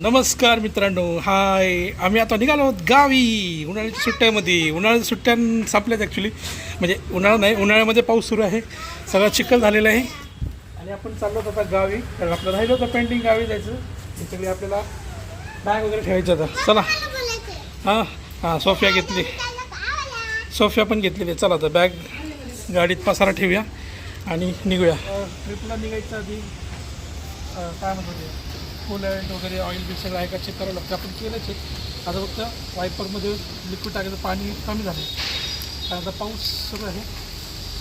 नमस्कार मित्रांनो हाय. आम्ही आता निघालो आहोत गावी. उन्हाळ्याच्या सुट्ट्यामध्ये. उन्हाळ्याच्या सुट्ट्या संपल्यात ॲक्च्युली म्हणजे उन्हाळा नाही उन्हाळ्यामध्ये पाऊस सुरू आहे. सगळं चिखल झालेला आहे. आणि आपण चाललो आता गावी. कारण आपलं राहिलं होतं पेंटिंग गावी जायचं. त्याच्याकडे आपल्याला बॅग वगैरे ठेवायचं होता. चला. हां हां सोफ्या घेतली. सोफ्या पण घेतलेली चला आता बॅग गाडीत पसारा ठेवूया. आणि निघूया. ट्रिपला निघायच्या आधी काय म्हणतो ते कूलंट वगैरे ऑइल बिल सगळं आहे का चेक करावं लागतं. आपण केलंच आहे. आता फक्त वायपरमध्ये लिक्विड टाकायचं पाणी कमी झालं कारण आता पाऊस सगळं आहे.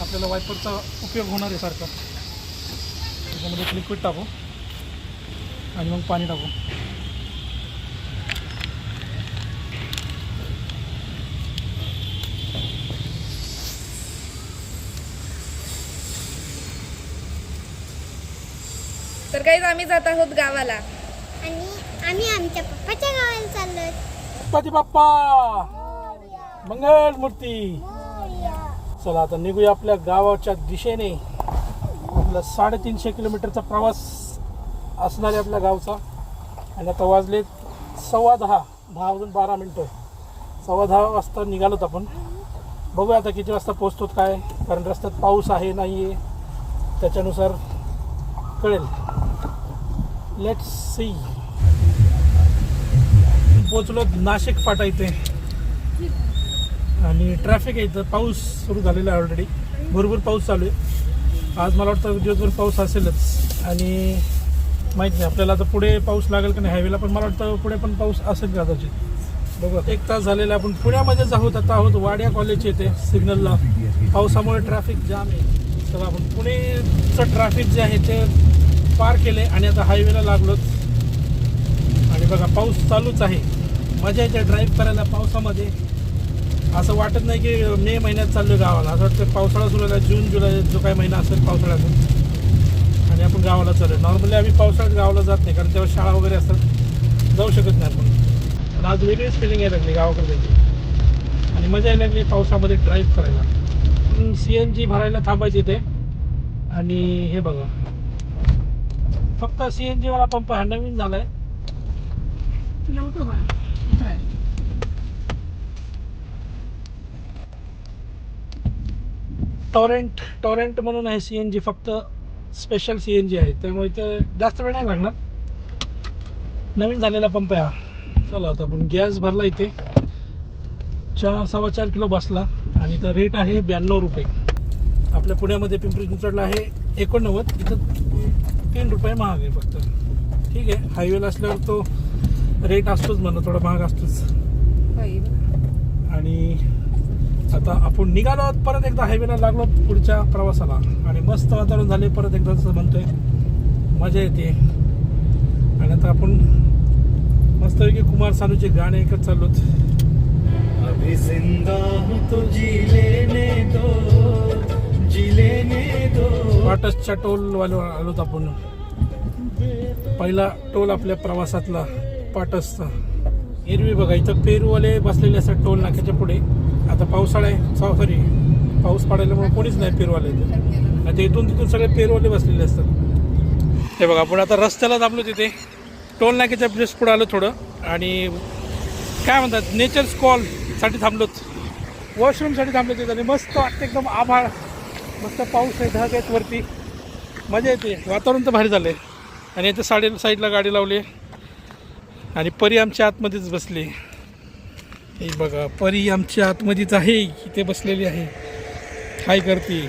आपल्याला वायपरचा उपयोग होणार आहे सारखा. त्याच्यामध्ये लिक्विड टाकू. आणि मग पाणी टाकू. तर काहीच आम्ही जात आहोत गावाला. आमच्या पप्पाच्या गावाला चाललोय गणपती बाप्पा मंगल मूर्ती! चला आता निघूया आपल्या गावाच्या दिशेने. आपला साडेतीनशे किलोमीटरचा प्रवास असणार आहे आपल्या गावचा. आणि आता वाजले सव्वा दहा दहा वाजून बारा मिनटं. सव्वा दहा वाजता निघालोत आपण. बघूया आता किती वाजता पोचतोत काय कारण रस्त्यात पाऊस आहे नाही आहे त्याच्यानुसार कळेल. लेट सी पोचलो नाशिक फाटा इथे. आणि ट्रॅफिक आहे इथं. पाऊस सुरू झालेला आहे ऑलरेडी भरपूर पाऊस चालू आहे. आज मला वाटतं दिवसभर पाऊस असेलच. आणि माहीत नाही आपल्याला आता पुढे पाऊस लागेल का नाही हायवेला पण मला वाटतं पुढे पण पाऊस असेल कदाचित. बघा एक तास झालेला आपण पुण्यामध्येच आहोत. आता आहोत वाड्या कॉलेज येते सिग्नलला. पावसामुळे ट्रॅफिक जाम आहे. तर आपण पुणेचं ट्रॅफिक जे आहे ते पार केले आणि आता हायवेला लागलोच. आणि बघा पाऊस चालूच आहे. मजा येते ड्राईव्ह करायला पावसामध्ये. असं वाटत नाही की मे महिन्यात चाललो गावाला. असं वाटतं पावसाळा सुरू झाला जून जुलै जो काही महिना असेल पावसाळ्याचा. आणि आपण गावाला चाललो नॉर्मली आम्ही पावसाळ्यात गावाला जात नाही कारण तेव्हा शाळा वगैरे असतात. जाऊ शकत नाही आपण. पण आज वेगळीच फिलिंग यायला लागली गावाकडे जायची. आणि मजा यायला लागली पावसामध्ये ड्राईव्ह करायला. सी एन जी भरायला थांबायचे ते आणि हे बघा. फक्त सी एन जीवाला पंप हा नवीन झाला आहे टॉरेंट टॉरेंट म्हणून आहे सी एन जी फक्त स्पेशल सी एन जी आहे. त्यामुळे ते जास्त वेळ नाही लागणार. नवीन झालेला पंप आहे हा. चला आता आपण गॅस भरला इथे. चार सव्वा चार किलो बसला. आणि तर रेट आहे ब्याण्णव रुपये. आपल्या पुण्यामध्ये पिंपरी चिंचवडला आहे एकोणनव्वद. इथं तीन रुपये महाग आहे फक्त. ठीक आहे. हायवेला असल्यावर तो रेट असतोच म्हणा. थोडा महाग असतोच. आणि आता आपण निघालो आहोत परत एकदा हायवेला लागलो पुढच्या प्रवासाला. आणि मस्त वातावरण झाले परत एकदा जसं म्हणतोय मजा येते. आणि आता आपण मस्तपैकी कुमार सानूचे गाणे ऐकत चाललोत. अभी जिंदा तो जी लेने दो जी लेने दो। पाटसच्या टोलवाले आलोत आपण. पहिला टोल आपल्या प्रवासातला पाटसचा एरवी बघा इथं पेरूवाले बसलेले असतात टोल नाक्याच्या पुढे. आता पावसाळा आहे सॉरी पाऊस पडायल्यामुळे कोणीच नाही पेरूवाले इथे. आता इथून तिथून सगळे पेरूवाले बसलेले असतात. हे बघा आपण आता रस्त्याला दाबलो तिथे. टोल नाक्याच्या प्लेस पुढे आलो थोडं. आणि काय म्हणतात नेचर्स कॉलसाठी थांबलोत. वॉशरूमसाठी थांबलो तिथे. आणि मस्त वाटतं एकदम आभाळ. मस्त पाऊस आहे ढग आहेत वरती. मजा येते. वातावरण तर भारी झालं आहे आणि इथे साडी साईडला गाडी लावली आहे. आणि परी आमच्या आतमध्येच बसली. हे बघा परी आमच्या आतमध्येच आहे इथे बसलेली आहे. हाय करते.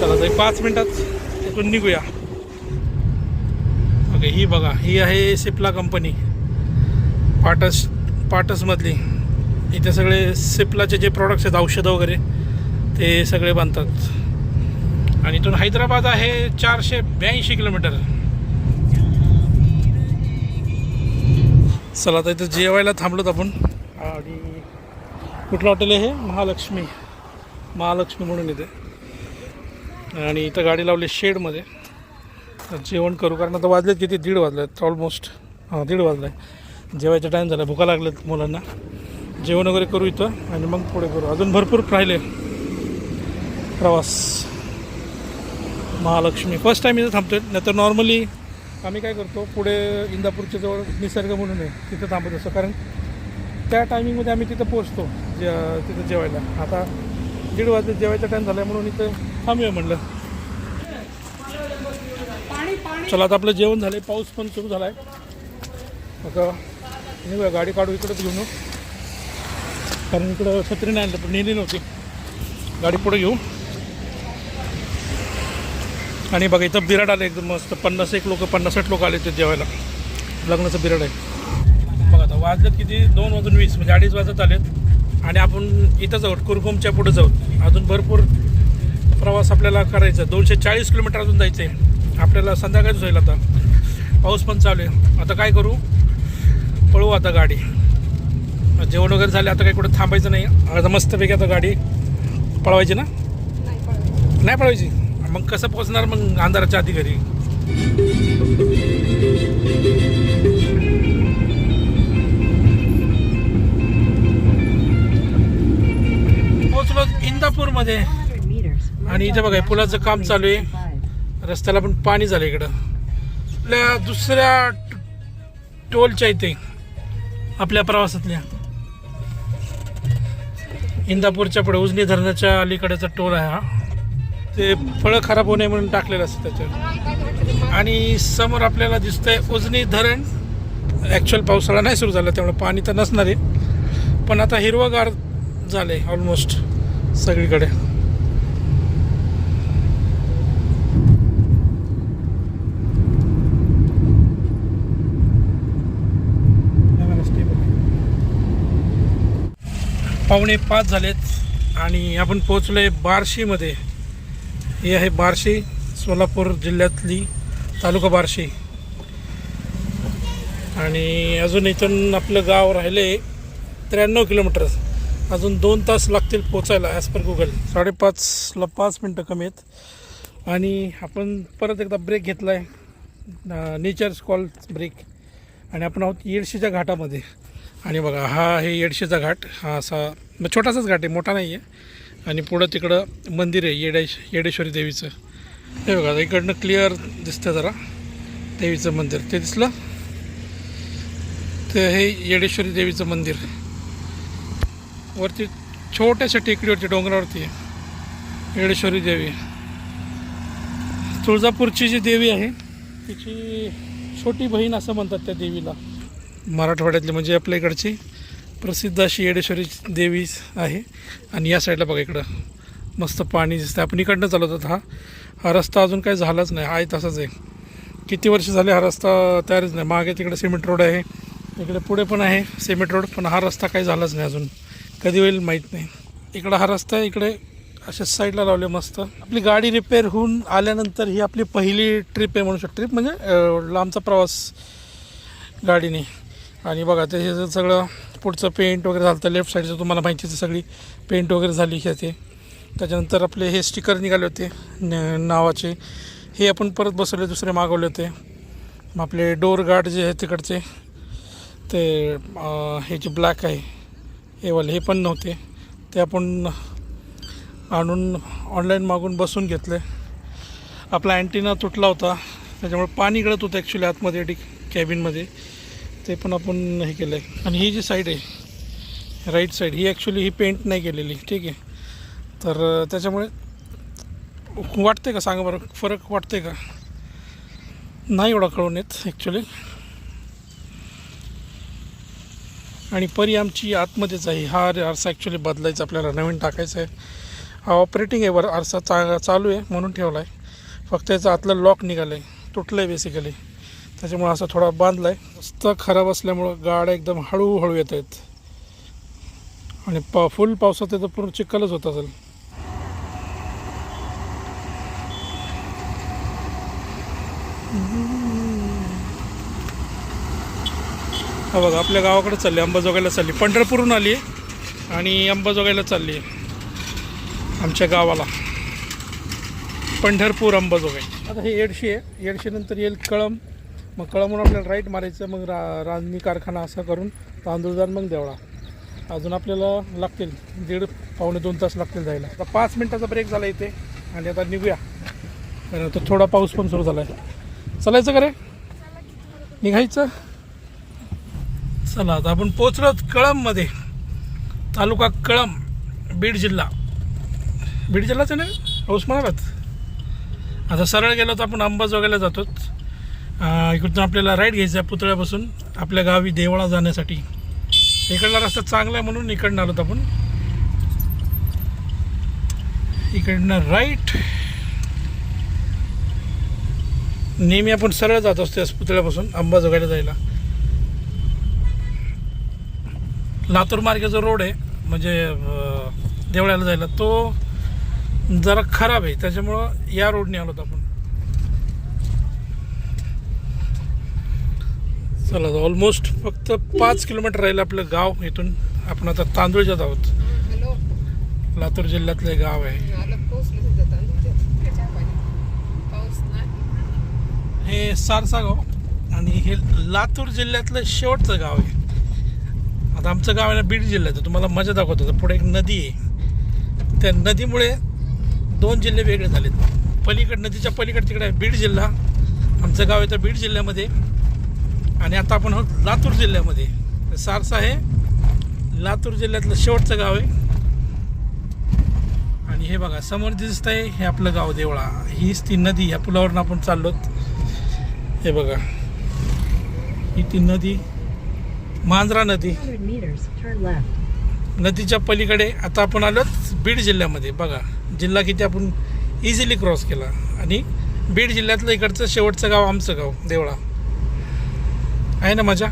चला तर पाच मिनटात तिथून निघूया. ओके ही बघा ही आहे सिप्ला कंपनी. पाटस पाटसमधली. इथे सगळे सिप्लाचे जे प्रॉडक्ट्स आहेत औषधं वगैरे ते सगळे बांधतात आणि इथून हैदराबाद आहे चारशे ब्याऐंशी किलोमीटर. चला आता इथं जेवायला थांबलोत आपण. आणि कुठलं हॉटेल आहे हे? महालक्ष्मी. महालक्ष्मी म्हणून इथे. आणि इथं गाडी लावली शेडमध्ये. तर जेवण करू कारण आता वाजलेत किती? दीड वाजलेत ऑलमोस्ट हां दीड वाजला आहे जेवायचा टाईम झाला भुका लागलेत मुलांना. जेवण वगैरे करू इथं आणि मग पुढे करू. अजून भरपूर राहिले. प्रवास. महालक्ष्मी. फर्स्ट टाईम इथं थांबतोय. नाही तर नॉर्मली आम्ही काय करतो पुढे इंदापूरच्या जवळ निसर्ग म्हणून आहे तिथं थांबत असतो. कारण त्या टायमिंगमध्ये आम्ही तिथं पोचतो जे तिथं जेवायला. आता दीड वाजता जेवायचा टाईम झाला म्हणून इथं थांबूया म्हणलं. चला आता आपलं जेवण झालं पाऊस पण सुरू झाला आहे आता निघूया गाडी काढू इकडंच घेऊन. कारण इकडं छत्री नाही आणलं पण नेली नव्हती. गाडी पुढे घेऊ आणि बघा इथं बिराड आलं एकदम मस्त. पन्नास एक लोक पन्नास साठ लोक आले ते जेवायला. लग्नाचं बिराड आहे. बघा आता वाजलं किती? दोन वाजून वीस म्हणजे अडीच वाजत आलेत. आणि आपण इथंच आहोत कुरकुमच्या पुढे जाऊ अजून भरपूर प्रवास आपल्याला करायचा. दोनशे चाळीस किलोमीटर अजून जायचं आहे. आपल्याला संध्याकाळच होईल आता. पाऊस पण चालू आहे. आता काय करू? पळवू आता गाडी. जेवण वगैरे झाले आता काही कुठं थांबायचं नाही. आता मस्तपैकी आता गाडी पळवायची ना? नाही पळवायची? मग कसं पोहोचणार मग अंधाराच्या आधी घरी? पोहोचलो इंदापूरमध्ये. आणि इथे बघा पुलाचं काम चालू आहे. रस्त्याला पण पाणी झालं इकडं. आपल्या दुसऱ्या टोलच्या इथे आपल्या प्रवासातल्या. इंदापूरच्या पुढे उजनी धरणाच्या अलीकडेचा टोल आहे हा. ते फळं खराब होऊ नये म्हणून टाकलेलं असतं त्याच्यावर. आणि समोर आपल्याला दिसतंय उजनी धरण. ॲक्च्युअल पावसाळा नाही सुरू झाला त्यामुळे पाणी तर नसणार आहे. पण आता हिरवगार आहे ऑलमोस्ट सगळीकडे. पावणे पाच झालेत आणि आपण पोचलो आहे बार्शीमध्ये. ही आहे बार्शी सोलापूर जिल्ह्यातली तालुका बार्शी. आणि अजून इथून आपलं गाव राहिले त्र्याण्णव किलोमीटर. अजून दोन तास लागतील पोचायला ॲज पर गुगल साडेपाचला पाच मिनटं कमी आहेत. आणि आपण परत एकदा ब्रेक घेतला आहे नेचर्स कॉल ब्रेक आणि आपण आहोत येडशीच्या घाटामध्ये. आणि बघा हा आहे येडशीचा घाट. हा असा छोटासाच घाट आहे मोठा नाही आहे आणि पुढं तिकडं मंदिर आहे येडेश येडेश्वरी देवीचं. हे बघा इकडनं क्लिअर दिसतं जरा देवीचं मंदिर. ते दिसलं? ते हे येडेश्वरी देवीचं मंदिर. वरती छोट्याशा टेकडीवरती डोंगरावरती आहे. येडेश्वरी देवी. तुळजापूरची जी देवी आहे तिची छोटी बहीण असं म्हणतात त्या देवीला. मराठवाड्यातली म्हणजे आपल्या इकडची. प्रसिद्ध अशी येडेश्वरी देवी आहे. आणि या साईडला बघा इकडं. मस्त पाणी दिसतं आपण इकडनं चालत होतो. हा हा रस्ता अजून काही झालाच नाही. आहे तसाच आहे. किती वर्ष झाले हा रस्ता तयारच नाही. मागे तिकडे सिमेंट रोड आहे. इकडे पुढे पण आहे सिमेंट रोड पण हा रस्ता काही झालाच नाही अजून. कधी होईल माहीत नाही. इकडं हा रस्ता आहे. इकडे अशा साईडला लावले मस्त. आपली गाडी रिपेअर होऊन आल्यानंतर ही आपली पहिली ट्रिप आहे म्हणू शकतो. ट्रिप म्हणजे लांबचा प्रवास गाडीने. आणि बघा ते हे सगळं पुढचं पेंट वगैरे झालं तर लेफ्ट साईडचं तुम्हाला माहितीच आहे सगळी पेंट वगैरे झाली ह्याचे ते. त्याच्यानंतर आपले हे स्टिकर निघाले होते न- नावाचे. हे आपण परत बसवले दुसरे मागवले होते. मग आपले डोर गार्ड जे आहे तिकडचे ते हे जे ब्लॅक आहे हे वाले हे पण नव्हते. ते आपण आणून ऑनलाईन मागून बसून घेतले. आपला अँटिना तुटला होता. त्याच्यामुळे पाणी गळत होतं ॲक्च्युली आतमध्ये डी कॅबिनमध्ये ते पण आपण हे केलं आहे आणि ही जी साईड आहे राईट साईड ही ॲक्च्युली ही पेंट नाही केलेली ठीक आहे. तर त्याच्यामुळे वाटते का? सांगा बरं फरक वाटते का? नाही एवढा कळून येत ॲक्च्युली आणि परी आमची आतमध्येच आहे. हा आरसा ॲक्च्युली बदलायचा आपल्याला नवीन टाकायचा आहे. हा ऑपरेटिंग आहे वर आरसा चा चालू आहे म्हणून ठेवला आहे फक्त याचं आतलं लॉक निघालं आहे तुटलं आहे बेसिकली त्याच्यामुळं असा थोडा बांधला आहे रस्ता खराब असल्यामुळं गाड्या एकदम हळूहळू येत आहेत. आणि पा फुल पावसात तर पूर्ण चिखलच होत असेल. हा बघा आपल्या गावाकडे चालली अंबाजोगाईला चालली. पंढरपूरहून आली आहे आणि अंबाजोगाईला चालली आहे. आमच्या गावाला. पंढरपूर अंबाजोगाई. आता हे येडशी आहे. येडशीनंतर येईल कळम मग कळमून आपल्याला राईट मारायचं मग रा रांजणी कारखाना असं करून तांदूळदार मग देवळा. अजून आपल्याला लागतील दीड पावणे दोन तास लागतील जायला. आता पाच मिनटाचा ब्रेक झाला इथे आणि आता निघूया. कारण आता थोडा पाऊस पण सुरू झाला आहे चलायचं का रे? निघायचं? चला आता आपण पोचलो कळममध्ये तालुका कळम बीड जिल्हा. बीड जिल्हाच आहे ना? उस्मानाबाद आता सरळ गेलो तर आपण अंबाजोगायला जातो इकडून आपल्याला राईट घ्यायचा आहे पुतळ्यापासून आपल्या गावी देवळा जाण्यासाठी. इकडला रस्ता चांगला आहे म्हणून इकडनं आलोत आपण. इकडनं राईट. नेहमी आपण सरळ जात असतो या पुतळ्यापासून अंबाजोगाईला जायला. लातूर मार्गे जो रोड आहे म्हणजे देवळ्याला जायला. तो जरा खराब आहे त्याच्यामुळं या रोडने आलोत आपण. चला ऑलमोस्ट फक्त पाच किलोमीटर राहील आपलं गाव इथून. आपण आता तांदूळच्यात आहोत. हॅलो. लातूर जिल्ह्यातलं गाव आहे. हे सारसा गाव आणि हे लातूर जिल्ह्यातलं शेवटचं गाव आहे. आता आमचं गाव आहे ना बीड जिल्ह्यात आहे. तुम्हाला मजा दाखवतो. आता पुढे एक नदी आहे. त्या नदीमुळे दोन जिल्हे वेगळे झालेत. पलीकड नदीच्या पलीकड तिकडे आहे बीड जिल्हा. आमचं गाव येतं बीड जिल्ह्यामध्ये. आणि आता आपण आहोत लातूर जिल्ह्यामध्ये. सारसा हे लातूर जिल्ह्यातलं शेवटचं गाव आहे. आणि हे बघा समोर दिसत आहे हे आपलं गाव देवळा. हीच ती नदी या पुलावरून आपण चाललो हे बघा. ही ती नदी मांजरा नदी. नदीच्या पलीकडे आता आपण आलोत बीड जिल्ह्यामध्ये. बघा जिल्हा किती आपण इझिली क्रॉस केला. आणि बीड जिल्ह्यातलं इकडचं शेवटचं गाव आमचं गाव देवळा. आहे ना मजा?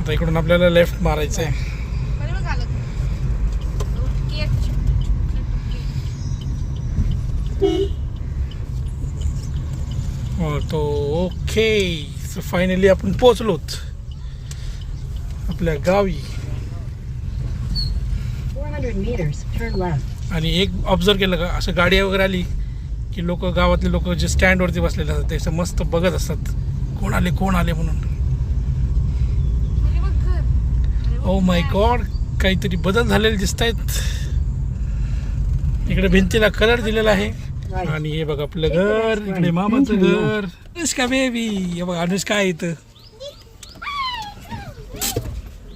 आता इकडून आपल्याला लेफ्ट मारायचं आहे हो, तो ओके सो फायनली आपण पोचलोत आपल्या गावी. 400 meters, turn left. आणि एक ऑब्झर्व केलं का? असं गाडी वगैरे आली की लोक गावातले लोक जे स्टँडवरती बसलेले असतात ते असं मस्त बघत असतात. कोण आले कोण आले म्हणून. ओ माय गॉड काहीतरी बदल झालेले दिसत आहेत इकडे भिंतीला कलर दिलेला आहे. आणि हे बघा आपलं घर इकडे मामाचं घर. अनुष्का बेबी हे बघा अनुष्का इथं.